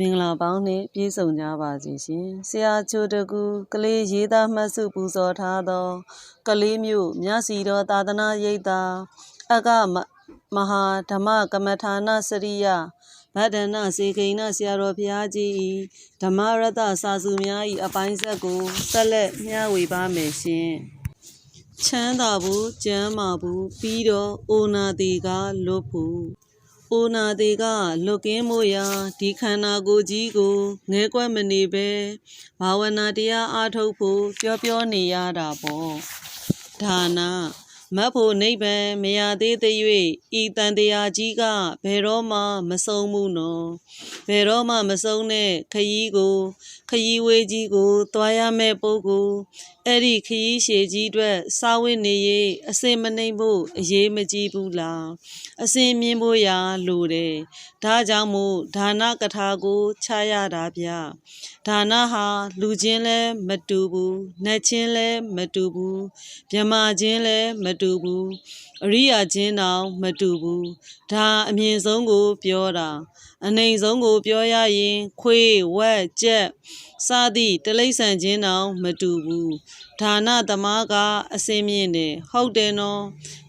မင်္ဂလာပေါင်းနှင့်ပြည့်စုံကြပါစေရှင်ဆရာချိုတကူကလေးရေးသားမှတ်စုပူဇော်ထားသော ကလေးမျိုးမြစီတော်သာသနာရိပ်သာအကမမဟာဓမ္မကမ္မထာနစရိယဗဒ္ဒနာစေခိဏဆရာတော်ဘုရားကြီး၏ဓမ္မရတ္တစာစုများ၏အပိုင်းဆက်ကိုဆက်လက်မျှဝေပါမယ်ရှင်ချမ်းသာဘူးကျမ်းမာဘူးပြီးတော့အိုနာတီကလွတ်ဖို့ အိုနာတီကလွတ်ကင်းမို့ရာဒီခန္ဓာကိုယ်ကြီးကိုငဲကွက်မနေပဲဘာဝနာတရားအားထုတ်ဖို့ပြောပြောနေရတာပေါ့ဒါနာမတ်ဖို့နိဗ္ဗာန်မရသေးသေး၍ဤတန်တရားကြီးကဘယ်တော့မှမဆုံးမှုနော်ဘယ်တော့မှမဆုံးတဲ့ခရီးကို ခရီးဝေးကြီးကိုသွားရမယ့်ပုဂ္ဂိုလ်အဲ့ဒီခရီးရှည်ကြီးအတွက်စာဝတ်နေရေးအစင်မနှိမ်ဖို့အရေးမကြီးဘူးလားအစင်မြင်ဖို့ရာလိုတယ်ဒါကြောင့်မို့ဒါနကထာကိုချရတာဗျဒါနဟာလူချင်းလဲမတူဘူးနတ်ချင်းလဲမတူဘူးမြမချင်းလဲမတူဘူး အရိယာချင်းတောင်မတူဘူးဒါအမြင့်ဆုံးကိုပြောတာအနိုင်ဆုံးကိုပြောရရင်ခွေးဝက်ကြက်စသည့်တလိษံချင်းတောင်မတူဘူးဒါနသမားကအစင်းမြင့်တယ်ဟုတ်တယ်နော်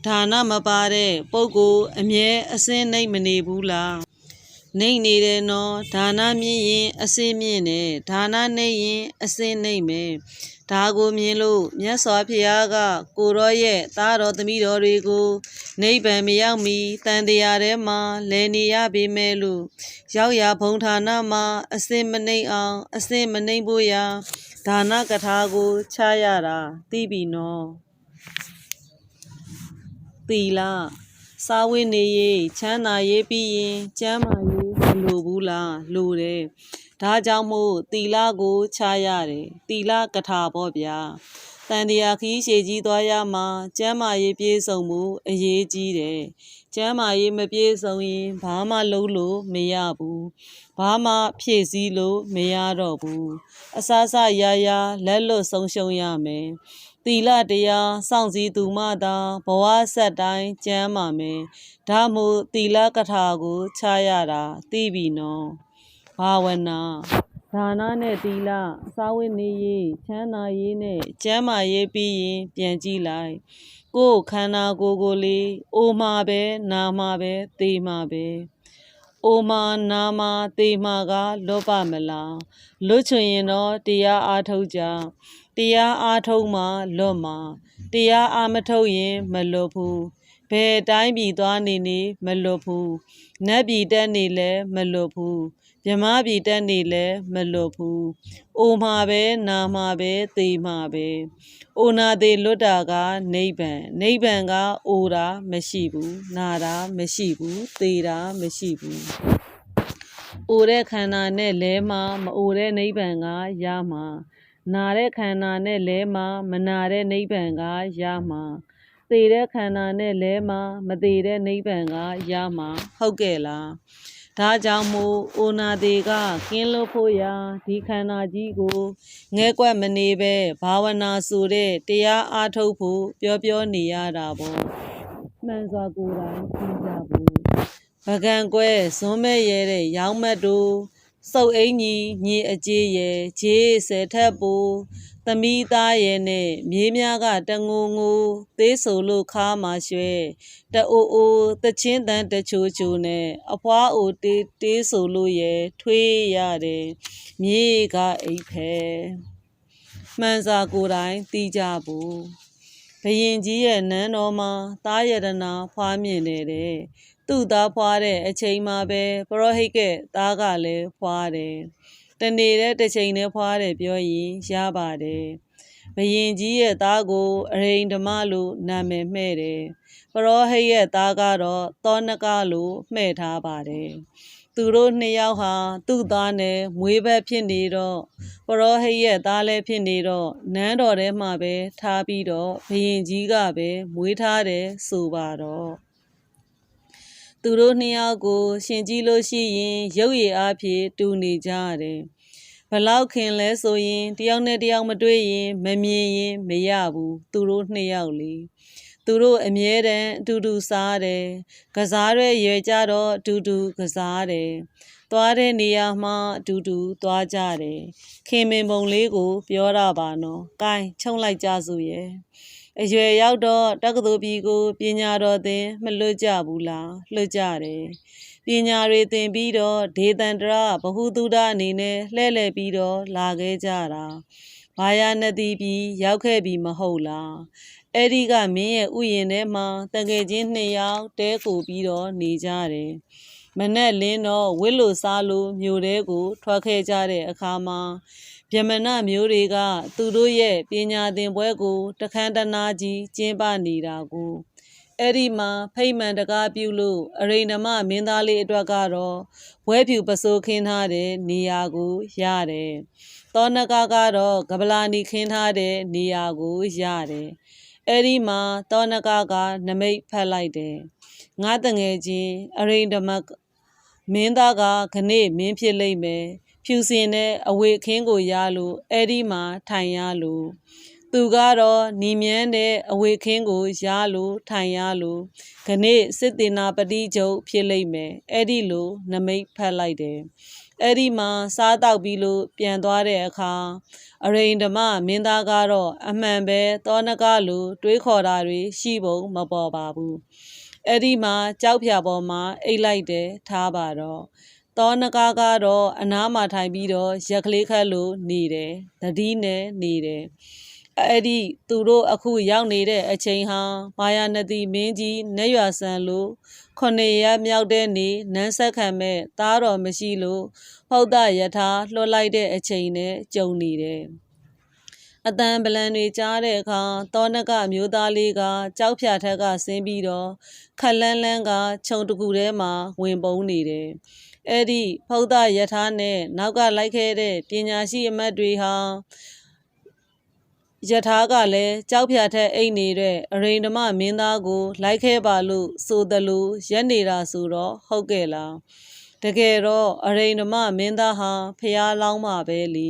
ဒါနမပါတဲ့ပုဂ္ဂိုလ်အမြဲအစင်းနိုင်မနေဘူးလားနှိမ့်နေတယ်နော်ဒါနမြင့်ရင်အစင်းမြင့်တယ်ဒါနနှိမ့်ရင်အစင်းနှိမ့်မယ် ဒါကိုမြင်လို့မြတ်စွာဘုရားက ကိုရောရဲ့သားတော်သမီးတော်တွေကိုနိဗ္ဗာန်မရောက်မီတန်တရားထဲမှာလဲနေရပေမဲ့လို့ရောက်ရဘုံဌာနမှာအစင်မနှိမ့်အောင် အစင်မနှိမ့်ဖို့ရာဒါနကထာကိုချရတာသိပြီနော်သီလစာဝိနေရေးချမ်းသာရေးပြီးရင်ကျမ်းမာရေးမ လိုဘူးလားလိုတယ်ဒါကြောင့်မို့သီလကိုချရတယ်သီလကထာပေါ့ဗျာတန်တရားခီးရှည်ကြီးသွားရမှာကျမ်းမာရေးပြည့်စုံမှုအရေးကြီးတယ်ကျမ်းမာရေးမပြည့်စုံရင်ဘာမှလုပ်လို့မရဘူးဘာမှဖြည့်ဆည်းလို့မရတော့ဘူးအစစရရလက်လွတ်ဆုံးရှုံးရမယ် သီလတရားစောင့်စည်းသူမှသာဘဝဆက်တိုင်းကျမ်းမာမယ်ဒါမို့သီလကထာကိုချရတာသိပြီနော်ဘာဝနာဒါနနဲ့သီလစာဝတ်နေရေးချမ်းသာရေးနဲ့ကျမ်းမာရေးပြီးရင်ပြန်ကြည့်လိုက် ကိုယ်ခန္ဓာကိုယ်ကိုလေအိုမှာပဲနာမှာပဲသေမှာပဲအိုမာနာမာသေမာကလွတ်ပါမလားလွတ်ချင်ရင်တော့တရားအားထုတ်ကြ တရားအားထုတ်မှလွတ်မှာတရားအားမထုတ်ရင်မလွတ်ဘူးဘယ်တိုင်းပြည်သွားနေနေမလွတ်ဘူးနတ်ပြည်တက်နေလဲမလွတ်ဘူးမြမပြည်တက်နေလဲမလွတ်ဘူးအိုမှာပဲနာမှာပဲသေမှာပဲအိုနာသေးလွတ်တာကနိဗ္ဗာန်နိဗ္ဗာန်ကအိုတာမရှိဘူးနာတာမရှိဘူးသေတာမရှိဘူးအိုတဲ့ခန္ဓာနဲ့လဲမှာမအိုတဲ့နိဗ္ဗာန်ကရမှာ နာတဲ့ခန္ဓာနဲ့လဲမှာမနာတဲ့နိဗ္ဗာန်ကရမှာသေတဲ့ခန္ဓာနဲ့လဲမှာမသေတဲ့နိဗ္ဗာန်ကရမှာဟုတ်ကဲ့လားဒါကြောင့်မို့အိုနာသေးကကင်းလို့ဖို့ရာဒီခန္ဓာကြီးကိုငဲကွက်မနေပဲဘာဝနာဆိုတဲ့တရားအားထုတ်ဖို့ပြောပြောနေရတာပေါ့မှန်စွာကိုယ်တိုင်သိကြဖို့ပကံကွဲဇွန်းမဲ့ရဲတဲ့ရောင်းမတ်တို့ စုပ်အင်းကြီးညီအကြေးရဲဂျေးဆယ်ထက်ပူသမီးသားရဲ့နဲ့မြေးများကတငိုငိုသေးဆိုလို့ခါမှရွှဲတအိုအိုတချင်းတန်တချိုချိုနဲ့အဖွားအိုတေးတေးဆိုလို့ရဲ့ထွေးရတယ်မြေကအိပ်ဖဲမှန်စာကိုယ်တိုင်တီးကြဘူးဘယင်ကြီးရဲ့နန်းတော်မှာသားရတနာဖွားမြင်တယ်တဲ့ သူ့သားဖွားတဲ့အချိန်မှာပဲပရောဟိတ်ကသားကလည်းဖွားတယ်တနေတဲ့တစ်ချိန်နဲ့ဖွားတယ်ပြောရင်ရပါတယ်ဘယင်ကြီးရဲ့သားကိုအရိန်ဓမ္မလို့နာမည်မှဲ့တယ်ပရောဟိတ်ရဲ့သားကတော့သောနကလို့မှဲ့ထားပါတယ်သူတို့နှစ်ယောက်ဟာသူ့သားနဲ့မွေးဘက်ဖြစ်နေတော့ပရောဟိတ်ရဲ့သားလည်းဖြစ်နေတော့နန်းတော်ထဲမှာပဲထားပြီးတော့ဘယင်ကြီးကပဲမွေးထားတယ်ဆိုပါတော့ သူတို့နှစ်ယောက်ကိုရှင်ကြည့်လို့ရှိရင်ရုပ်ရည်အားဖြင့်တူနေကြရတယ်ဘလောက်ခင်လဲဆိုရင်တယောက်နဲ့တယောက်မတွေ့ရင်မမြင်ရင်မရဘူးသူတို့နှစ်ယောက်လေသူတို့အမြဲတမ်းအတူတူစားတယ်ကစားရဲရွယ်ကြတော့အတူတူကစားတယ်သွားတဲ့နေရာမှာအတူတူသွားကြတယ်ခင်မင်ပုံလေးကို ပြောတာပါနော်။ကိုင်းချုံလိုက်ကြစုရဲ့ အရွယ်ရောက်တော့တက္ကသိုလ်ပြည်ကိုပညာတော်သင်မလွတ်ကြဘူးလားလွတ်ကြတယ်ပညာတွေသင်ပြီးတော့ဒေသန္တရဘဟုတုဒအနေနဲ့လှည့်လည်ပြီးတော့လာခဲ့ကြတာဘာယာနတိပြည်ရောက်ခဲ့ပြီမဟုတ်လားအဲ့ဒီကမင်းရဲ့ဥယျာဉ်ထဲမှာတကယ်ချင်းနှစ်ယောက်တဲကိုပြီးတော့နေကြတယ်မနဲ့လင်းတော့ဝစ်လို့စားလို့မြို့တဲကိုထွက်ခဲ့ကြတဲ့အခါမှာ ဗျမနမျိုးတွေက သူတို့ရဲ့ပညာသင်ပွဲကို တခမ်းတနာကြီးကျင်းပနေတာကိုအဲ့ဒီမှာဖိတ်မှန်တကားပြုလို့အရိဏမမင်းသားလေးအတွက်ကတော့ဘွဲဖြူပစိုးခင်းထားတဲ့နေရာကိုရတယ်။သောနကကတော့ကပလာနီခင်းထားတဲ့နေရာကိုရတယ်။အဲ့ဒီမှာသောနကကနမိတ်ဖက်လိုက်တယ်။ငါတငယ်ချင်းအရိဏမမင်းသားကခဏမင်းဖြစ်လိမ့်မယ်။ ဖြူစင်တဲ့အဝေခင်းကိုရလို့အဲ့ဒီမှာထိုင်ရလို့သူကတော့နီမြန်းတဲ့အဝေခင်းကိုရလို့ထိုင်ရလို့ခဏစစ်တေနာပတိချုပ်ဖြစ်လိမ့်မယ်အဲ့ဒီလိုနမိတ်ဖတ်လိုက်တယ်အဲ့ဒီမှာစားတောက်ပြီးလို့ပြန်သွားတဲ့အခါအရိန်ဓမ္မမင်းသားကတော့အမှန်ပဲသောနကလိုတွေးခေါ်တာတွေရှိပုံမပေါ်ပါဘူးအဲ့ဒီမှာကြောက်ဖြာပေါ်မှာအိတ်လိုက်တယ်ထားပါတော့ သောနကကတော့အနားမှာထိုင်ပြီးတော့ရက်ကလေးခတ်လို့နေတယ်သတိနဲ့နေတယ်အဲ့ဒီသူတို့အခုရောက်နေတဲ့အချိန်ဟာမာယာနတိမင်းကြီးနတ်ရွာဆန်လို့ခொနေရမြောက်တဲ့နေနန်းဆက်ခံမဲ့သားတော်မရှိလို့ဖုတ်တယထာလွှတ်လိုက်တဲ့အချိန်နဲ့ကြုံနေတယ်အတန်ပလန်တွေကြားတဲ့အခါတောနကအမျိုးသားလေးကကြောက်ဖြာထက်ကဆင်းပြီးတော့ခက်လန်းလန်းကခြုံတကူထဲမှာဝင်ပုန်းနေတယ်။ အဲ့ဒီဖုဒ္ဒယထာနဲ့နောက်ကလိုက်ခဲ့တဲ့ပညာရှိအမတ်တွေဟာယထာကလည်းကြောက်ဖြာထက်အိတ်နေတဲ့အရိန်ဓမ္မမင်းသားကို လိုက်ခဲ့ပါလို့ဆိုသလိုရက်နေတာဆိုတော့ဟုတ်ကဲ့လားတကယ်တော့အရိန်ဓမ္မမင်းသားဟာဖျားလောင်းမှာပဲလी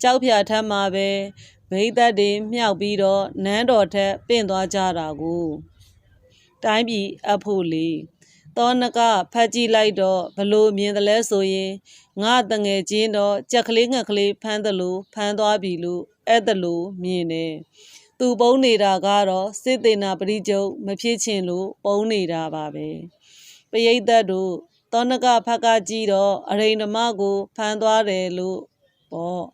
ကြောက်ဖြာထက်မှာပဲဘိသက်တွေမြောက်ပြီးတော့နန်းတော်ထက်ပင့်သွားကြတာကိုတိုင်းပြည်အဖို့လေ သောနကဖတ်ကြည့်လိုက်တော့ဘလို့မြင်တယ်လဲဆိုရင်ငါတငယ်ချင်းတော့ကြက်ကလေးငှက်ကလေးဖမ်းသလိုဖမ်းသွားပြီလို့အဲ့ဒါလို့မြင်တယ်သူပုံနေတာကတော့စစ်သေးနာပရိကျုပ်မဖြစ်ချင်လို့ပုံနေတာပါပဲပရိသတ်တို့သောနကဖက်ကကြည့်တော့အရိန်ဓမ္မကိုဖမ်းသွားတယ်လို့ပေါ့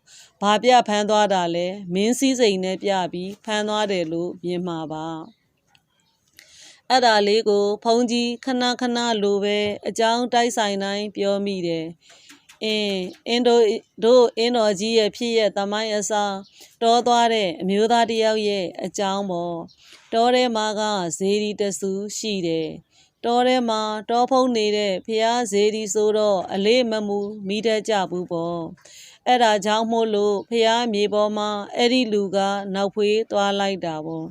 ဘာပြဖမ်းသွားတာလဲမင်းစည်းစိမ်နဲ့ပြပြီးဖမ်းသွားတယ်လို့မြင်မှာပါ အဲ့ဒါလေးကို ဖုံးကြီးခဏခဏလိုပဲအကြောင်းတိုက်ဆိုင်တိုင်းပြောမိတယ်အင်းအင်းတို့တို့အင်းတော်ကြီးရဲ့ဖြစ်ရဲ့တမိုင်းအစားတောသွားတဲ့အမျိုးသားတယောက်ရဲ့အကြောင်းပေါ့တောထဲမှာကဇေဒီတဆူရှိတယ်တောထဲမှာတောဖုံးနေတဲ့ဖျားဇေဒီဆိုတော့အလေးမမူမိတတ်ကြဘူးပေါ့အဲ့ဒါကြောင့်မို့လို့ဖျားမြေပေါ်မှာအဲ့ဒီလူကနောက်ဖွေးသွားလိုက်တာပေါ့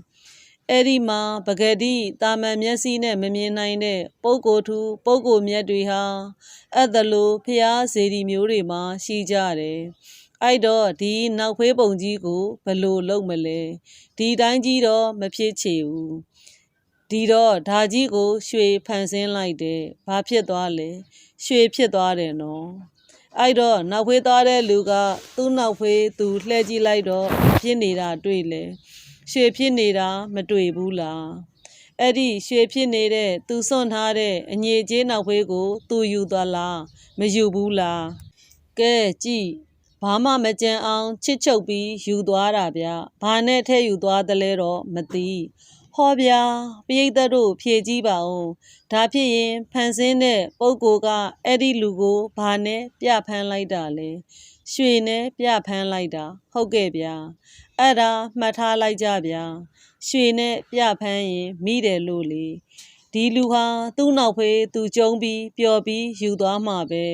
အဲ့ဒီမှာပဂတိတာမန်မျက်စိနဲ့မမြင်နိုင်တဲ့ပုပ်ကိုထူပုပ်ကိုမြတ်တွေဟာအဲ့ဒါလိုဖျားစေဒီမျိုးတွေမှာရှိကြတယ်အဲ့တော့ဒီနောက်ဖေးပုံကြီးကိုဘလို့လုပ်မလဲဒီတိုင်းကြီးတော့မဖြစ်ချေဘူးဒီတော့ဓာကြီးကို ရွှေဖန်ဆင်းလိုက်တယ်ဘာဖြစ်သွားလဲရွှေဖြစ်သွားတယ်နော်အဲ့တော့နောက်ဖေးသွားတဲ့လူက သူ့နောက်ဖေးသူလှည့်ကြည့်လိုက်တော့ဖြစ်နေတာတွေ့လေ ရွှေဖြစ်နေတာမတွေ့ဘူးလားအဲ့ဒီရွှေဖြစ်နေတဲ့သူစွန့်ထားတဲ့အငြိကျေးနောက်ဖေးကို သူယူသွားလားမယူဘူးလားကဲကြည့်ဘာမှမကြံအောင်ချစ်ချုပ်ပြီးယူသွားတာဗျဘာနဲ့ထဲယူသွားတယ်လဲတော့မသိဟောဗျာပရိသတ်တို့ဖြည့်ကြည့်ပါဦးဒါဖြစ်ရင်ဖန်ဆင်းတဲ့ပုံကိုကအဲ့ဒီလူကိုဘာနဲ့ပြဖမ်းလိုက်တာလဲ ရွှေနဲ့ပြဖမ်းလိုက်တာဟုတ်ကဲ့ဗျာအဲ့ဒါမှတ်ထားလိုက်ကြဗျာရွှေနဲ့ပြဖမ်းရင်မိတယ်လို့လေဒီလူဟာသူ့နောက်ဖေးသူကျုံပြီးပျော်ပြီးယူသွားမှာပဲ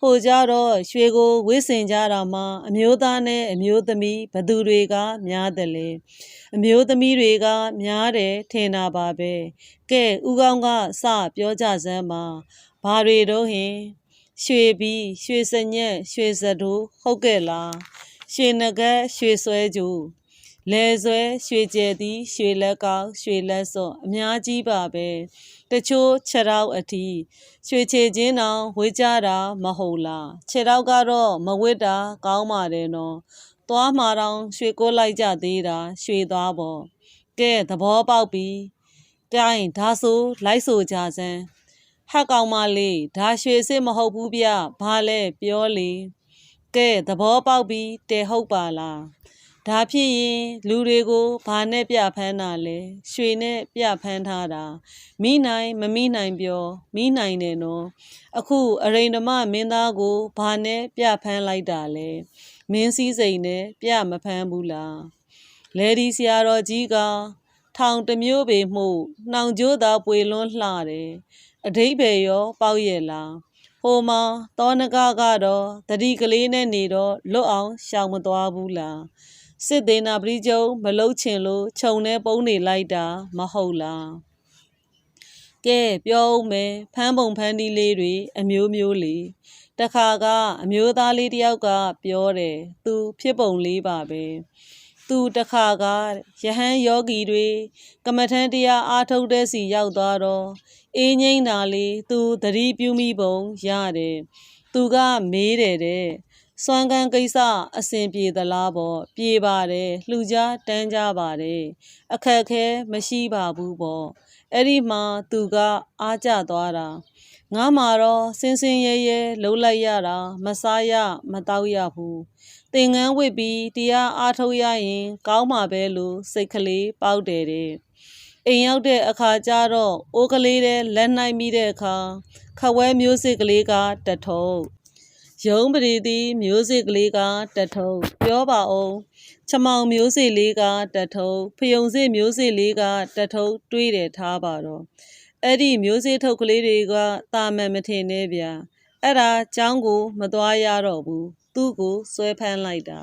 ဟိုကြတော့ရွှေကိုဝစ်စင်ကြတာမှအမျိုးသားနဲ့အမျိုးသမီးဘသူတွေကများတယ်လေအမျိုးသမီးတွေကများတယ်ထင်တာပါပဲကဲဥကောင်းကစပြောကြစမ်းပါဘာတွေတော့ဟင် ရွှေပြီးရွှေစညက်ရွှေစတိုးဟုတ်ကဲ့လားရွှေနဂတ်ရွှေဆွဲကြိုလဲဆွဲရွှေကျဲသည်ရွှေလက်ကောက်ရွှေလက်စော့အများကြီးပါပဲတချို့ခြေထောက်အထီးရွှေချေချင်းတောင်ဝေးကြတာမဟုတ်လားခြေထောက်ကတော့မဝစ်တာကောင်းပါတယ်နော်သွားမှာတောင်ရွှေကိုလိုက်ကြသေးတာရွှေသွားပေါ့ကဲသဘောပေါက်ပြီကိုင်းဒါဆိုလိုက်ဆိုကြစမ်း ဟက်ကောင်မလေးဒါရွှေစစ်မဟုတ်ဘူးဗျဘာလဲပြောလေကဲသဘောပေါက်ပြီတဲဟုတ်ပါလားဒါဖြစ်ရင်လူတွေကိုဘာနဲ့ပြဖမ်းတာလဲရွှေနဲ့ပြဖမ်းထားတာမိနိုင်မမိနိုင်ပြောမိနိုင်တယ်နော်အခုအရိန်ဓမ္မမင်းသားကိုဘာနဲ့ပြဖမ်းလိုက်တာလဲမင်းစည်းစိမ်နဲ့ပြမဖမ်းဘူးလားလေဒီဆရာတော်ကြီးကထောင်တစ်မျိုးပေမှုနှောင်ကျိုးသာပွေလွန်းလှတယ် အဓိပ္ပာယ်ရော ပေါက်ရဲ့လားဟိုမှာတောနကကတော့တတိကလေးနဲ့နေတော့လွတ်အောင်ရှောင်မသွားဘူးလားစစ်သေးနာပရိကျုံမလုတ်ချင်လို့ခြုံနေပုံးနေလိုက်တာ မဟုတ်လားကဲပြောဦးမယ်ဖမ်းပုံဖမ်းတီးလေးတွေအမျိုးမျိုးလေတခါကအမျိုးသားလေးတယောက်ကပြောတယ်သူဖြစ်ပုံလေးပါပဲ သူတခါကယဟန်ယောဂီတွေကမ္မထန်တရားအားထုတ်တဲ့စီရောက်သွားတော့အေးငိမ့်တာလေးသူသတိပြုမိပုံရတယ်သူကမေးတယ်တဲ့စွမ်းကန်းကိစ္စအစဉ်ပြေသလားပေါ့ပြေပါတယ်လှူကြတန်းကြပါတယ်အခက်ခဲမရှိပါဘူးပေါ့အဲ့ဒီမှာသူကအားကြသွားတာငါမှာတော့စင်စင်ရဲရဲလှုပ်လိုက်ရတာမစားရမတောက်ရဘူး သင်ငန်းဝစ်ပြီးတရားအားထုတ်ရရင် ကောင်းမှာပဲလို့စိတ်ကလေးပေါက်တယ်တဲ့အိမ်ရောက်တဲ့အခါကျတော့အိုးကလေးတဲ့လက်နိုင်မိတဲ့အခါခဝဲမျိုးစစ်ကလေးကတထုပ်ရုံးပရိသီမျိုးစစ်ကလေးကတထုပ်ပြောပါအောင်ချမောင်မျိုးစစ်လေးကတထုပ်ဖယုံစစ်မျိုးစစ်လေးကတထုပ်တွေးတယ်ထားပါတော့အဲ့ဒီမျိုးစစ်ထုတ်ကလေးတွေကတာမန်မထင်နဲ့ဗျာအဲ့ဒါចောင်းကိုမသွားရတော့ဘူး သူ့ကိုဆွဲဖမ်းလိုက်တာ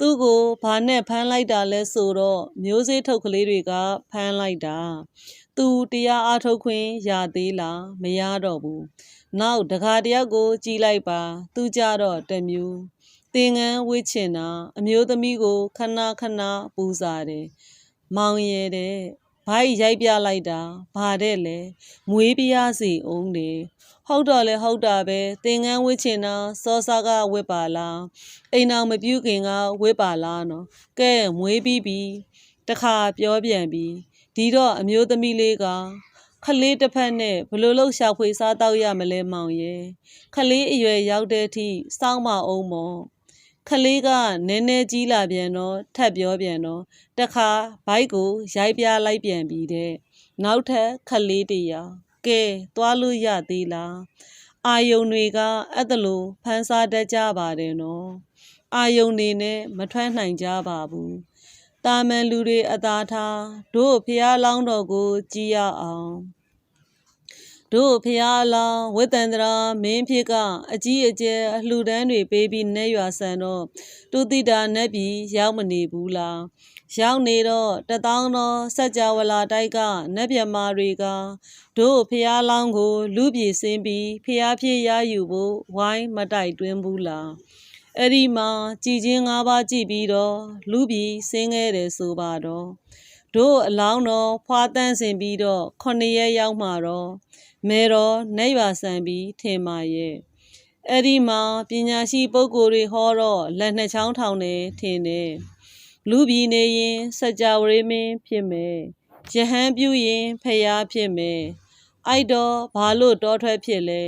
သူ့ကိုဘာနဲ့ဖမ်းလိုက်တာလဲဆိုတော့မျိုးစေ့ထုတ်ကလေးတွေကဖမ်းလိုက်တာသူတရားအားထုတ်ခွင့်ရသေးလားမရတော့ဘူးနောက်တခါတယောက်ကိုကြည်လိုက်ပါ သူကြတော့တမျိုးသင်ငန်းဝစ်ချင်တာအမျိုးသမီးကိုခဏခဏပူစားတယ်မောင်ရဲတဲ့ဘိုက်ရိုက်ပြလိုက်တာဘာတဲ့လဲမွေးပြားစီအောင်တယ် ဟုတ်တော့လေဟုတ်တာပဲသင်ငန်းဝစ်ချင်တာစောစားကဝစ်ပါလားအိမ်အောင်မပြုတ်ခင်ကဝစ်ပါလားနော်ကဲမွေးပြီးပြီတခါပြောပြန်ပြီဒီတော့အမျိုးသမီးလေးကခလေးတစ်ဖက်နဲ့ဘလို့လို့ရှာဖွေစားတော့ရမလဲမောင်ရဲ့ခလေးအရွယ်ရောက်တဲ့အထိစောင်းမအောင်မော်ခလေးကနည်းနည်းကြီးလာပြန်တော့ထပ်ပြောပြန်တော့တခါဘိုက်ကိုရိုက်ပြလိုက်ပြန်ပြီတဲ့နောက်ထပ်ခလေးတရာ ကဲသွားလို့ရသေးလားအာယုံတွေကအဲ့ဒါလိုဖန်ဆာတတ်ကြပါတယ်နော်အာယုံနေနဲ့မထွက်နိုင်ကြပါဘူးတာမန်လူတွေအသာထားတို့ဖျားလောင်းတော်ကို ကြည်ရအောင်တို့ဖျားလောင်းဝိတန္တရာမင်းဖြစ်ကအကြီးအကျယ်အလှူဒန်းတွေပေးပြီးနဲ့ရွာဆန်တော့တူတိတာနဲ့ပြီးရောက်မနေဘူးလား ရောက်နေတော့တထောင်းသောစัจ java လာတိုက်ကနတ်မြမာတွေကတို့ဖျားလောင်းကို လူပြေစင်းပြီးဖျားဖြစ်ရယူဖို့ဝိုင်းမတိုက်တွင်းဘူးလားအဲ့ဒီမှာကြည်ချင်း၅ပါးကြည့်ပြီးတော့လူပြီးစင်းခဲ့တယ်ဆိုပါတော့တို့အလောင်းတော်ဖွာတန်းစင်ပြီးတော့ခုနှစ်ရက်ရောက်မှတော့မဲတော်နေရွာဆန်ပြီးထင်ပါရဲ့အဲ့ဒီမှာပညာရှိပုဂ္ဂိုလ်တွေဟောတော့လက်နှစ်ချောင်းထောင်နေထင်တယ် လူပြည်နေရင်စကြဝဠာမင်းဖြစ်မယ်ယဟန်ပြုရင်ဖျားဖြစ်မယ်အိုက်တော်ဘာလို့တောထွက်ဖြစ်လဲ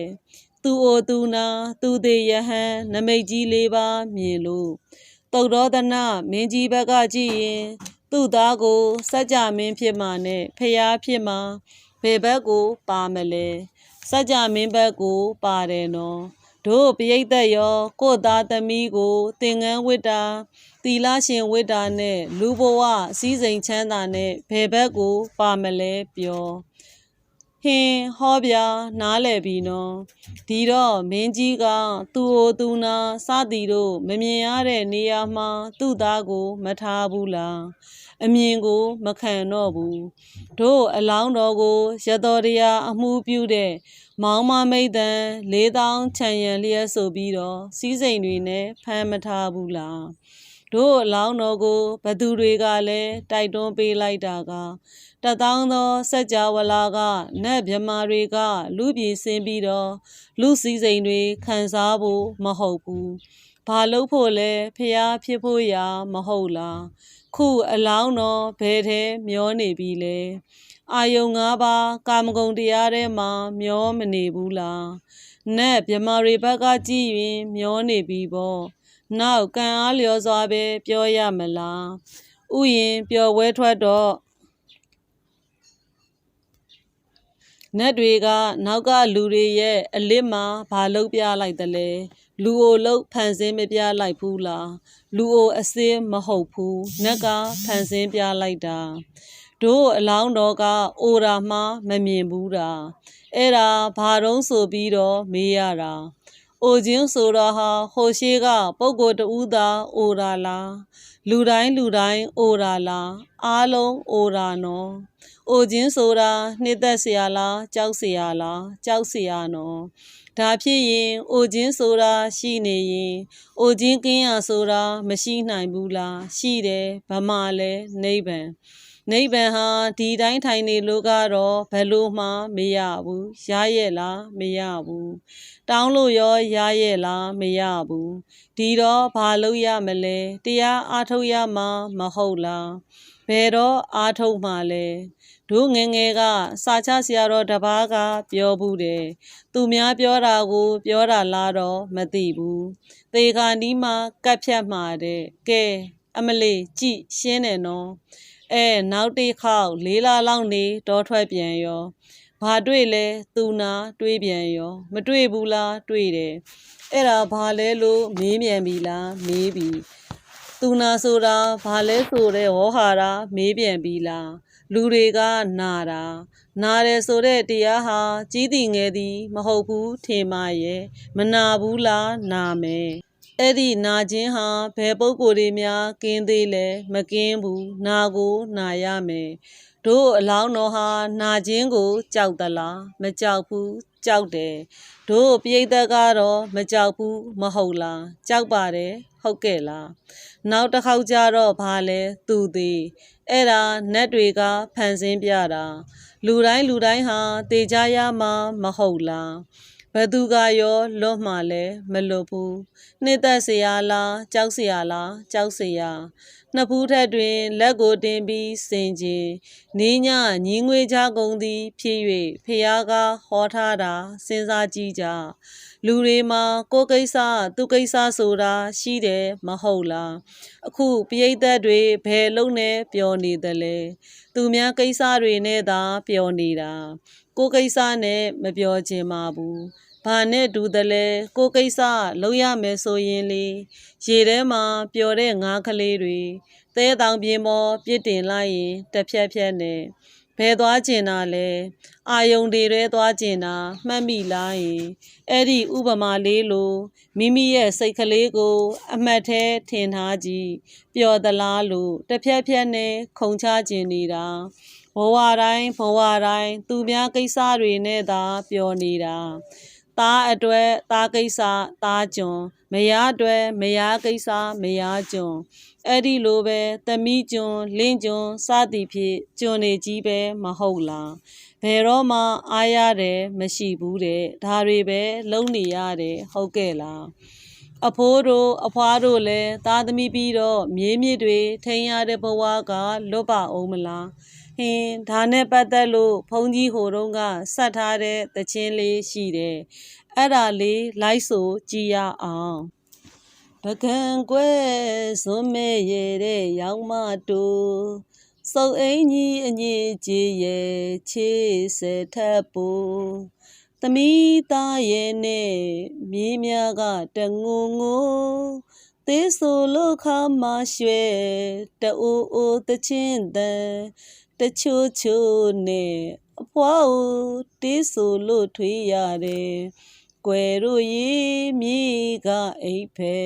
သူအိုသူနာသူသေးယဟန်နမိတ်ကြီးလေးပါမြင်လို့တုတ်တော်သနမင်းကြီးဘက်ကကြည့်ရင်သူ့သားကိုစัจ जा မင်းဖြစ်မှာနဲ့ဖျားဖြစ်မှာဘယ်ဘက်ကိုပါမလဲစัจ जा မင်းဘက်ကိုပါတယ်နော် တို့ပရိသတ်ရောကို့သားသမီးကို သင်္ကန်းဝိတ္တာသီလရှင်ဝိတ္တာနဲ့လူဘဝစည်းစိမ်ချမ်းသာနဲ့ဘယ်ဘက်ကို ပါမလဲပြောဟင်းဟောဗျာနားလဲပြီနော်ဒီတော့မင်းကြီးကသူ့ ਉਹ သူနာစသည်တို့မမြင်ရတဲ့နေရာမှာသူ့သားကို မထားဘူးလားအမြင်ကို မခံတော့ဘူးတို့အလောင်းတော်ကိုရတော်တရားအမှုပြုတဲ့ မောင်မမိတ်တန်၄000ခြံရံလျက်ဆိုပြီးတော့စီးစိမ်တွေနဲ့ဖမ်းမထားဘူးလားတို့အလောင်းတော်ကိုဘသူတွေကလည်းတိုက်တွန်းပေးလိုက်တာကတသောင်းသောစัจ java လာကနတ်မြမာတွေက လူပြည်စင်းပြီးတော့လူစည်းစိမ်တွေခံစားဖို့မဟုတ်ဘူးဘာလို့ဖို့လဲဖျားဖြစ်ဖို့ရာမဟုတ်လား ခုအလောင်းတော်ဘယ်ထဲမျောနေပြီလဲအာယုံ၅ပါးကာမဂုဏ်တရားထဲမှာမျောမနေဘူးလားနတ်မြမာတွေဘက်ကကြည့်ရင်မျောနေပြီပေါ့နောက်ကံအားလျော်စွာပဲပြောရမလားဥယျင်ပျော်ဝဲထွက်တော့နတ်တွေက နောက်ကလူတွေရဲ့အလစ်မှာဘာလုပ်ပြလိုက်သလဲ လူအိုလုံးဖန်ဆင်းမပြလိုက်ဘူးလားလူအိုအစင်းမဟုတ်ဘူးနတ်ကဖန်ဆင်းပြလိုက်တာတို့အလောင်းတော်ကအိုရာမှမမြင်ဘူးတာအဲ့ဒါဘာတုံးဆိုပြီးတော့မေးရတာအိုခြင်းဆိုတော့ဟာဟိုရှိကပုဂ္ဂိုလ်တူးသာအိုရာလားလူတိုင်းလူတိုင်းအိုရာလားအားလုံးအိုရာနော်အိုခြင်းဆိုတာနှစ်သက်เสียလားကြောက်เสียလားကြောက်เสียနော် ဒါဖြစ်ရင်အိုခြင်းဆိုတာရှိနေရင်အိုခြင်းကင်းရဆိုတာမရှိနိုင်ဘူးလားရှိတယ်ဗမာလဲနိဗ္ဗာန်နိဗ္ဗာန်ဟာဒီတိုင်းထိုင်နေလို့ကတော့ဘယ်လို့မှမရဘူးရရဲ့လားမရဘူးတောင်းလို့ရောရရဲ့လားမရဘူးဒီတော့ဘာလို့ရမလဲတရားအားထုတ်ရမှာမဟုတ်လား ဘယ်တော့အားထုတ်မှလဲတို့ငယ်ငယ်ကစာချဆရာတော်တပားကပြောဘူးတယ်သူများပြောတာကို ပြောတာလားတော့မသိဘူးသေခါနီးမှာကတ်ဖြတ်မှာတဲ့ကဲအမလေးကြည့်ရှင်းတယ်နော်အဲနောက်တစ်ခေါက်လေးလာလောက်နေတော့ထွက်ပြန်ရောဘာတွေ့လဲသူနာတွေးပြန်ရော မတွေ့ဘူးလားတွေ့တယ်အဲ့ဒါဘာလဲလို့မေးမြန်ပြီလားမေးပြီ သူနာဆိုတာဘာလဲဆိုတဲ့ဝေါ်ဟာရာမေးပြန်ပြီလားလူတွေကနာတာနာတယ်ဆိုတဲ့တရားဟာကြီးသည်ငယ်သည်မဟုတ်ဘူးထင်ပါရဲ့မနာဘူးလားနာမယ်အဲ့ဒီနာခြင်းဟာဘယ်ပုဂ္ဂိုလ်တွေများကင်းသေးလဲမကင်းဘူးနာကိုနာရမယ်တို့အလောင်းတော်ဟာနာခြင်းကိုကြောက်သလားမကြောက်ဘူးကြောက်တယ်တို့ပြိဿကတော့မကြောက်ဘူးမဟုတ်လားကြောက်ပါတယ် ဟုတ်ကဲ့လားနောက်တစ်ခေါက်ကြတော့ဘာလဲသူသည်အဲ့ဒါနတ်တွေကဖန်ဆင်းပြတာလူတိုင်းလူတိုင်းဟာတေကြရမှာမဟုတ်လားဘသူကရောလွတ်မှလည်းမလွတ်ဘူးနှစ်သက်စရာလားကြောက်စရာလားကြောက်စရာနှစ်ဖူးထက်တွင်လက်ကိုတင်ပြီးစင်ကြင်နီးညညီငွေကြကုန်သည် ဖြစ်၍ဖျားကဟောထားတာစဉ်းစားကြည့်ကြ လူတွေမှာကိုယ်ကိစ္စသူကိစ္စဆိုတာရှိတယ်မဟုတ်လားအခုပြိသက်တွေဘယ်လုံးနဲ့ပျော်နေသလဲသူများကိစ္စတွေနဲ့သာပျော်နေတာကိုယ်ကိစ္စနဲ့မပျော်ခြင်းပါဘူးဘာနဲ့တူသလဲကိုကိစ္စလုံးရမယ်ဆိုရင်လေရေထဲမှာပျော်တဲ့ငါးကလေးတွေသဲတောင်ပြင်းပေါ်ပြစ်တင်လိုက်ရင်တစ်ဖြက်ဖြက်နဲ့ ဘဲသွားကျင်တာလဲအာယုံတွေရဲသွားကျင်တာမှတ်မိလားရင်အဲ့ဒီဥပမာလေးလိုမိမိရဲ့စိတ်ကလေးကို အမှတ်แท้ထင်ထားကြည့်ပျော်သလားလို့တစ်ဖြက်ဖြက်နဲ့ခုံချခြင်းနေတာဘဝတိုင်းဘဝတိုင်းသူများကိစ္စတွေနဲ့သာပျော်နေတာသားအတွက်သားကိစ္စသားကျွန်မယားအတွက်မယားကိစ္စမယားကျွန် အဲ့ဒီလိုပဲသမီးကျွန်လင်းကျွန်စသည်ဖြင့်ကျွန်နေကြီးပဲမဟုတ်လားဘယ်တော့မှအားရတယ်မရှိဘူးတဲ့ဒါတွေပဲလုံနေရတယ်ဟုတ်ကဲ့လားအဖိုးတို့အဖွားတို့လည်းသားသမီးပြီးတော့မြေးမြစ်တွေထိန်ရတဲ့ဘဝကလွတ်ပါအောင်မလားဟင်းဒါနဲ့ပတ်သက်လို့ဘုန်းကြီးဟိုတုန်းကဆက်ထားတဲ့သချင်းလေးရှိတယ်အဲ့ဒါလေးလိုက်ဆိုကြည်ရအောင် ပကံကွဲစွန်မဲရဲ့တဲ့ရောင်မတူစုပ်အင်းကြီးအညစ်ကြေးရဲ့ချေးစထပ်ပူသမီးသားရဲ့နဲ့မြေးများကတငုံငိုသေးဆိုလို့ခါမရွှဲတူအိုတချင်းတန်တချို့ချို့နဲ့အဖွားကိုတေးဆိုလို့ထွေးရတယ် ကွယ်တို့ရေမြေကအိပ်ဖဲ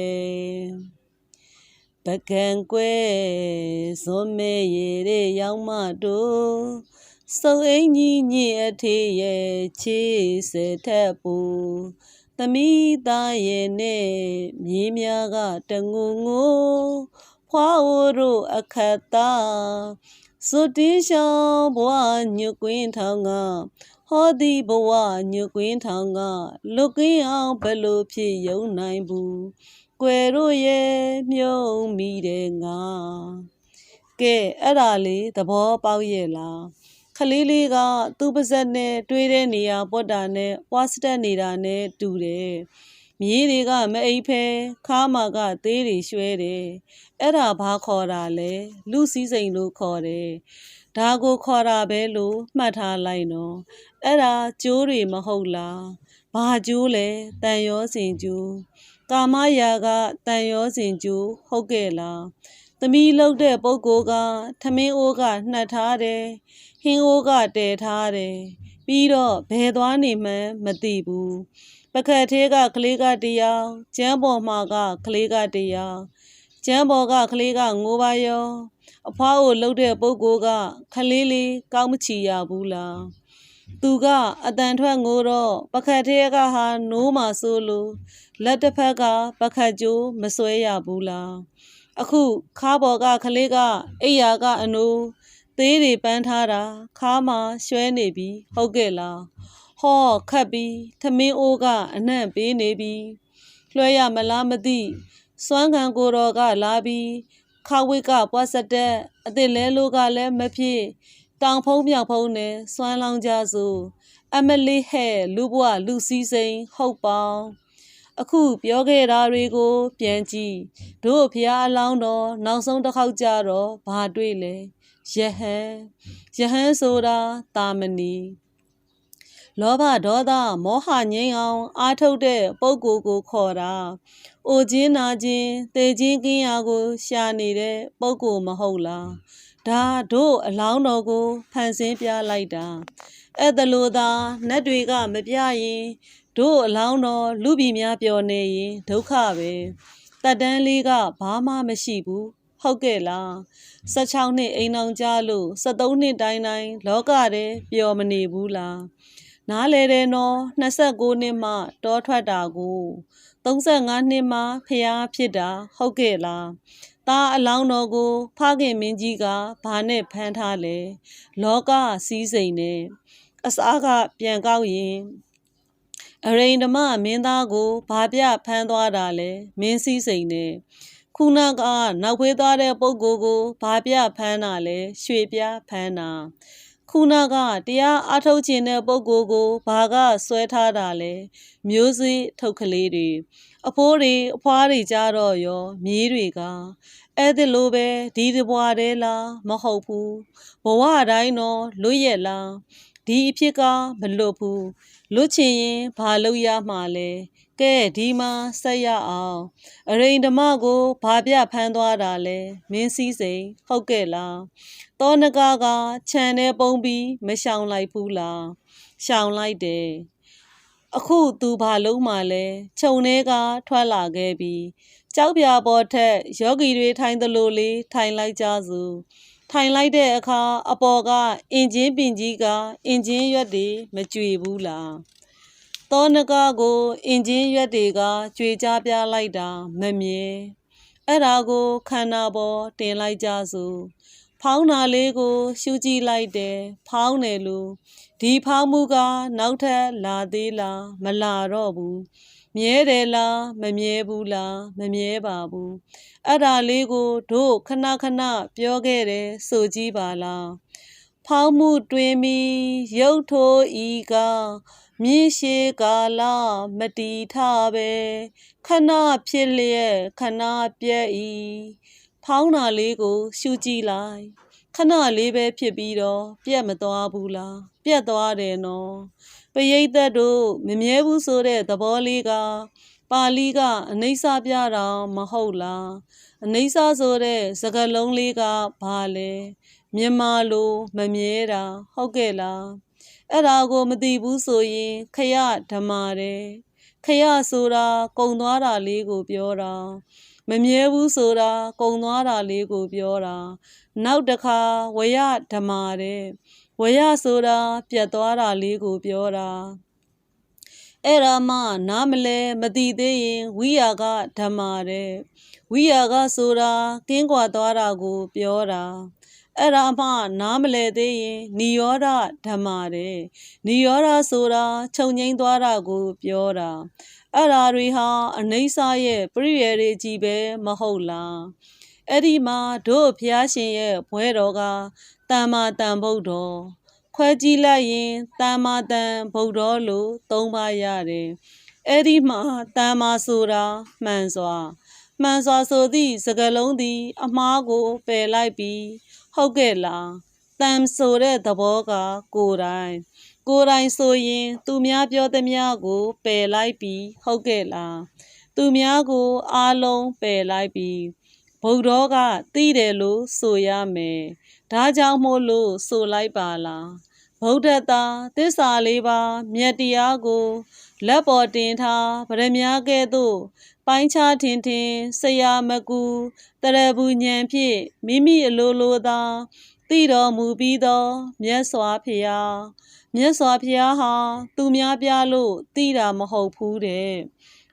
ပကံကွယ်ဇွန်မဲရေတဲ့ရောင်မတို့စုံအင်းကြီးညစ်အထေးရဲ့ချေးစထက်ပူသမီးသားရဲ့နဲ့မြေးများကတငုံငိုဖွာအိုတို့အခက်သားစွတင်းရှောင်းဘဝညွကွင်းထောင်ကဟောဒီဘဝညွကွင်းထောင်ကလွတ်ကင်းအောင်ဘယ်လိုဖြစ်ယုံနိုင်ဘူးကွယ်တို့ရဲ့မြုံမိတဲ့ငါကဲအဲ့ဒါလေးသဘောပေါက်ရဲ့လားခလေးလေးကသူ့ပါဇက်နဲ့တွေးတဲ့နေရာပွက်တာနဲ့ပွားစတက်နေတာနဲ့တူတယ်မြေးတွေကမအိပ်ဖဲခါမာကသေးတွေရွှဲတယ်အဲ့ဒါဘာခေါ်တာလဲလူစည်းစိမ်လို့ခေါ်တယ် ဒါကိုခေါ်တာပဲလို့မှတ်ထားလိုက်နော်အဲ့ဒါကျိုးတွေမဟုတ်လားဘာကျိုးလဲတန်ရောစင်ကျိုးကာမရာကတန်ရောစင်ကျိုးဟုတ်ကဲ့လားသမီးလုတ်တဲ့ပုဂ္ဂိုလ်ကထမင်းအိုးကနှက်ထားတယ်ဟင်းအိုးကတဲထားတယ်ပြီးတော့ဘယ်သွားနေမှန်းမသိဘူးပကတ်သေးကကလေးကတယောက်ကျမ်းပေါ်မှာကကလေးကတယောက်ကျမ်းပေါ်ကကလေးကငိုပါရော အဖွားကိုလှုပ်တဲ့ပုဂ္ဂိုလ်ကခလေးလေးကောင်းမချီရဘူးလားသူကအတန်ထွက်ငိုတော့ပကတ်သေးကဟာနိုးမှဆိုလို့လက်တစ်ဖက်ကပကတ်ကျိုးမဆွဲရဘူးလားအခုခါပေါ်ကခလေးကအိယာကအနိုးသေးတွေပန်းထားတာခါမှရွှဲနေပြီဟုတ်ကဲ့လားဟောခတ်ပြီးထမင်းအိုးကအနှံ့ပေးနေပြီလွှဲရမလားမသိစွမ်းခံကိုတော်ကလာပြီး ခါဝိတ်ကပွားစက်တဲ့အစ်စ်လဲလို့ကလည်းမဖြစ်တောင်ဖုံးမြောက်ဖုံးနဲ့စွမ်းလောင်းကြစို့အမလေးဟဲ့လူဘွားလူစည်းစိမ်ဟုတ်ပေါင်းအခုပြောခဲ့တာတွေကို ပြန်ကြည့်တို့ဖျားအလောင်းတော်နောက်ဆုံးတစ်ခေါက်ကြတော့ဘာတွေ့လဲယဟန်ယဟန်ဆိုတာတာမဏီလောဘဒေါသမောဟငြိမ်းအောင် အားထုတ်တဲ့ပုဂ္ဂိုလ်ကိုခေါ်တာ။ အိုခြင်းနာခြင်းသေခြင်းကင်းရာကို ရှာနေတဲ့ပုဂ္ဂိုလ်မဟုတ်လား။ဒါတို့အလောင်းတော်ကိုဖန်ဆင်းပြလိုက်တာ။အဲ့ဒါလို့သာနတ်တွေကမပြရင်တို့အလောင်းတော်လူပြည်များပျော်နေရင်ဒုက္ခပဲ။တတ်တန်းလေးကဘာမှမရှိဘူး။ဟုတ်ကဲ့လား16နှစ်အိမ်အောင်ကြလို့73နှစ်တိုင်းတိုင်းလောကထဲပျော်မနေဘူးလားနားလေတယ်နော်29နှစ်မှတောထွက်တာကို 35နှစ်မှဖျားဖြစ်တာဟုတ်ကဲ့လားသားအလောင်းတော်ကိုဖခင်မင်းကြီးကဘာနဲ့ဖမ်းထားလဲလောကစည်းစိမ်နဲ့အစားကပြန်ကောက်ရင်အရိန်ဓမမင်းသားကိုဘာပြဖမ်းသွားတာလဲမင်းစည်းစိမ်နဲ့ခုနကနောက်ခွေးသွားတဲ့ပုဂ္ဂိုလ်ကိုဘာပြဖမ်းတာလဲရွှေပြဖမ်းတာ ခုနကတရားအထုတ်ခြင်းတဲ့ပုဂ္ဂိုလ်ကိုဘာကဆွဲထားတာလဲမျိုးစေ့ထုတ်ကလေးတွေအဖိုးတွေအဖွားတွေကြတော့ရောမြေးတွေကအဲ့ဒီလိုပဲဒီတဘွားတည်းလားမဟုတ်ဘူးဘဝတိုင်းတော့လွတ်ရက်လားဒီအဖြစ်ကမလွတ်ဘူးလွတ်ချင်ရင်ဘာလုပ်ရမှာလဲကဲဒီမှာဆက်ရအောင်အရိန်ဓမ္မကိုဘာပြဖမ်းသွားတာလဲမင်းစည်းစိမ်ဟုတ်ကဲ့လား တောနဂါကခြံထဲပုံပြီးမရှောင်လိုက်ဘူးလားရှောင်လိုက်တယ်အခုသူဘာလုံးမှလဲခြုံထဲကထွက်လာခဲ့ပြီးကြောက်ပြာပေါ်ထက်ယောဂီတွေထိုင်သလိုလေးထိုင်လိုက်ကြစို့ထိုင်လိုက်တဲ့အခါအပေါ်ကအင်ဂျင်ပင်ကြီးကအင်ဂျင်ရွက်တွေမကြွေဘူးလားသောနကကိုအင်ဂျင်ရွက်တွေကကြွေကြပြလိုက်တာမမြဲအဲ့ဒါကိုခန္ဓာပေါ်တင်လိုက်ကြစို့ ဖောင်းနာလေးကိုရှူကြည့်လိုက်တယ်ဖောင်းတယ်လို့ဒီဖောင်းမှုကနောက်ထပ်လာသေးလားမလာတော့ဘူးမြဲတယ်လားမမြဲဘူးလားမမြဲပါဘူးအဲ့ဒါလေးကိုတို့ခဏခဏပြောခဲ့တယ်ဆိုကြည့်ပါလားဖောင်းမှုတွင်မီရုပ်ထိုးဤကမြင့်ရှိကာလမတီထပဲခဏဖြစ်လျက်ခဏပြည့်ဤ ဖောင်းတာလေးကို ရှုကြည့်လိုက်ခဏလေးပဲဖြစ်ပြီးတော့ပြက်မသွားဘူးလားပြက်သွားတယ်နော်ပရိသတ်တို့မမြဲဘူးဆိုတဲ့သဘောလေးကပါဠိကအနိစ္စပြတာမဟုတ်လားအနိစ္စဆိုတဲ့စကားလုံးလေးကဘာလဲမြန်မာလိုမမြဲတာဟုတ်ကဲ့လားအဲ့ဒါကိုမသိဘူးဆိုရင်ခရဓမ္မာတယ်ခရဆိုတာကုံသွားတာလေးကိုပြောတာ မမြဲဘူးဆိုတာကုံသွားတာလေးကိုပြောတာနောက်တစ်ခါဝရဓမ္မာတဲ့ဝရဆိုတာပြတ်သွားတာလေးကိုပြောတာအဲ့ဒါမှနားမလဲမသိသေးရင်ဝိယာကဓမ္မာတဲ့ဝိယာကဆိုတာကင်းကွာသွားတာကိုပြောတာ အဲ့ဒါမှနားမလဲသေးရင်နိရောဓဓမ္မာတဲ့နိရောဓဆိုတာချုပ်ငိမ့်သွားတာကိုပြောတာအဲ့ဓာတွေဟာအနိစ္စရဲ့ပြည့်ရည်တွေကြီးပဲမဟုတ်လားအဲ့ဒီမှာတို့ဖျားရှင်ရဲ့ဘွဲတော်ကတမ္မာတန်ဗုဒ္ဓောခွဲကြည့်လိုက်ရင်တမ္မာတန်ဗုဒ္ဓောလို့သုံးပါရတယ်။အဲ့ဒီမှာတမ္မာဆိုတာမှန်စွာ မှန်စွာဆိုသည့်စကားလုံးသည် အမှားကိုပယ်လိုက်ပြီးဟုတ်ကဲ့လားတမ်ဆိုတဲ့သဘောကကိုယ်တိုင်ကိုယ်တိုင်ဆိုရင် သူများပြောသမျှကိုပယ်လိုက်ပြီးဟုတ်ကဲ့လားသူများကိုအားလုံးပယ်လိုက်ပြီးဗုဒ္ဓောကသိတယ်လို့ဆိုရမယ်ဒါကြောင့်မို့လို့ဆိုလိုက်ပါလားဗုဒ္ဓတာသစ္စာလေးပါးမြတ်တရားကိုလက်ပေါ်တင်ထားဗရမ ्या ကဲ့သို့ ပိုင်းခြားထင်ထင်ဆရာမကူတရဘူးညံဖြင့်မိမိအလိုလိုသာသိတော်မူပြီးသောမြတ်စွာဘုရားမြတ်စွာဘုရားဟာ သူများပြလို့သိတာမဟုတ်ဘူးတဲ့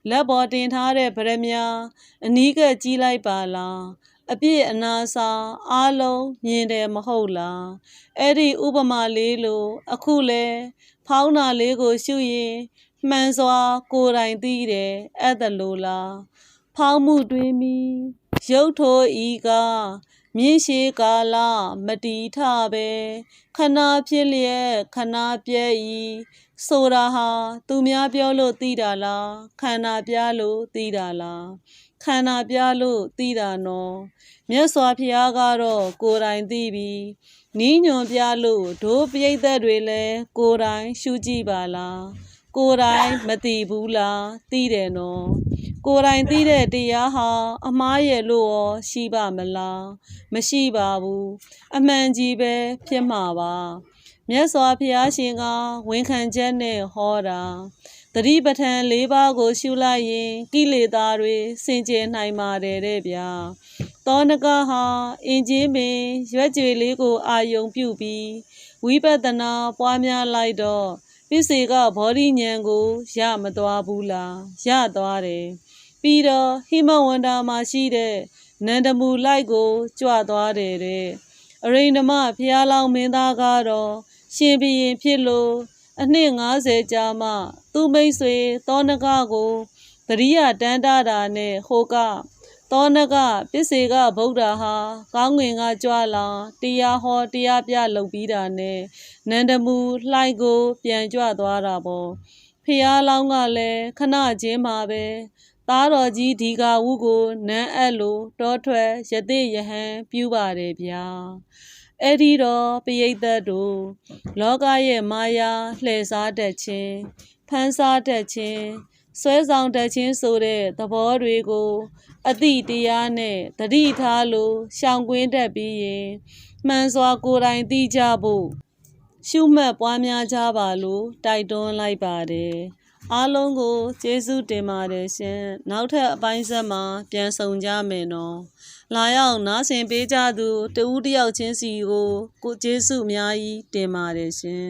လက်ပေါ်တင်ထားတဲ့ဗရမ ्या အနီးကပ်ကြည့်လိုက်ပါလားအပြည့်အနာစာအားလုံးမြင်တယ်မဟုတ်လားအဲ့ဒီဥပမာလေးလို အခုလဲဖောင်းနာလေးကိုရှုရင် မှန်စွာ ကိုယ်တိုင်သိတယ်အဲ့ဒါလိုလားဖောင်းမှုတွေးမိရုပ်ထိုဤကမြင့်ရှိကာလမတီထပဲခဏဖြစ်လျက်ခဏပြည့်ဤဆိုတာဟာသူများပြောလို့သိတာလားခန္ဓာပြလို့သိတာလားခန္ဓာပြလို့သိတာနော်မြတ်စွာဘုရားကတော့ကိုယ်တိုင်သိပြီးနီးညွန်ပြလို့ဒိုးပြိသက်တွေလည်းကိုယ်တိုင်ရှုကြည့်ပါလား ကိုယ်တိုင်မသိဘူးလားသိတယ်နော်ကိုယ်တိုင်သိတဲ့တရားဟာအမားရဲ့လို့ရောရှိပါမလားမရှိပါဘူးအမှန်ကြီးပဲဖြစ်မှာပါမြတ်စွာဘုရားရှင်ကဝန်ခံချက်နဲ့ဟောတာတတိပဋ္ဌာန်၄ပါးကို ရှုလိုက်ရင်ကိလေသာတွေစင်ကြယ်နိုင်ပါတယ်တဲ့ဗျာသောနကဟာအင်ကြီးပင်ရွက်ကြွေလေးကိုအာယုံပြုပြီးဝိပဿနာပွားများလိုက်တော့ ပစ္စေကဘောဓိဉာဏ်ကိုရမသွားဘူးလားရသွားတယ်ပြီးတော့ဟိမဝန္တာမှာရှိတဲ့နန္ဒမူလိုက်ကိုကြွသွားတယ်တဲ့အရိန္ဒမဘုရားလောင်းမင်းသားကတော့ရှင်ဘရင်ဖြစ်လို့အနှစ်90ကြာမှ သူ့မိတ်ဆွေသောနကကိုတရိယာတန်းတာတာနဲ့ဟိုက သောနကပစ္စေကဗုဒ္ဓဟာကောင်းငင်ကကြွလာတရားဟောတရားပြလုပ်ပြီးတာနဲ့နန္ဒမူလှိုက်ကို ပြန်ကြွသွားတာပေါ့ဖះလောင်းကလည်းခဏချင်းမှာပဲသားတော်ကြီးဒီဃဝုကိုနန်းအပ်လို့တောထွက်ယသိယဟန်ပြူပါတယ်ဗျာအဲ့ဒီတော့ပရိသတ်တို့လောကရဲ့မာယာလှည့်စားတတ်ခြင်းဖန်ဆားတတ်ခြင်း ဆွဲဆောင်တတ်ခြင်းဆိုတဲ့သဘောတွေကိုအတိတရားနဲ့တတိထားလို့ရှောင်ကွင်းတတ်ပြီးရင်မှန်စွာကိုယ်တိုင်သိကြဖို့ရှုမှတ်ပွားများကြပါလို့တိုက်တွန်းလိုက်ပါတယ်အားလုံးကိုကျေးဇူးတင်ပါတယ်ရှင်နောက်ထပ်အပိုင်းဆက်မှာပြန်ဆောင်ကြမယ်နော်လာရောက်နားဆင်ပေးကြသူတဦးတယောက်ချင်းစီကိုကိုကျေးဇူးအများကြီးတင်ပါတယ်ရှင်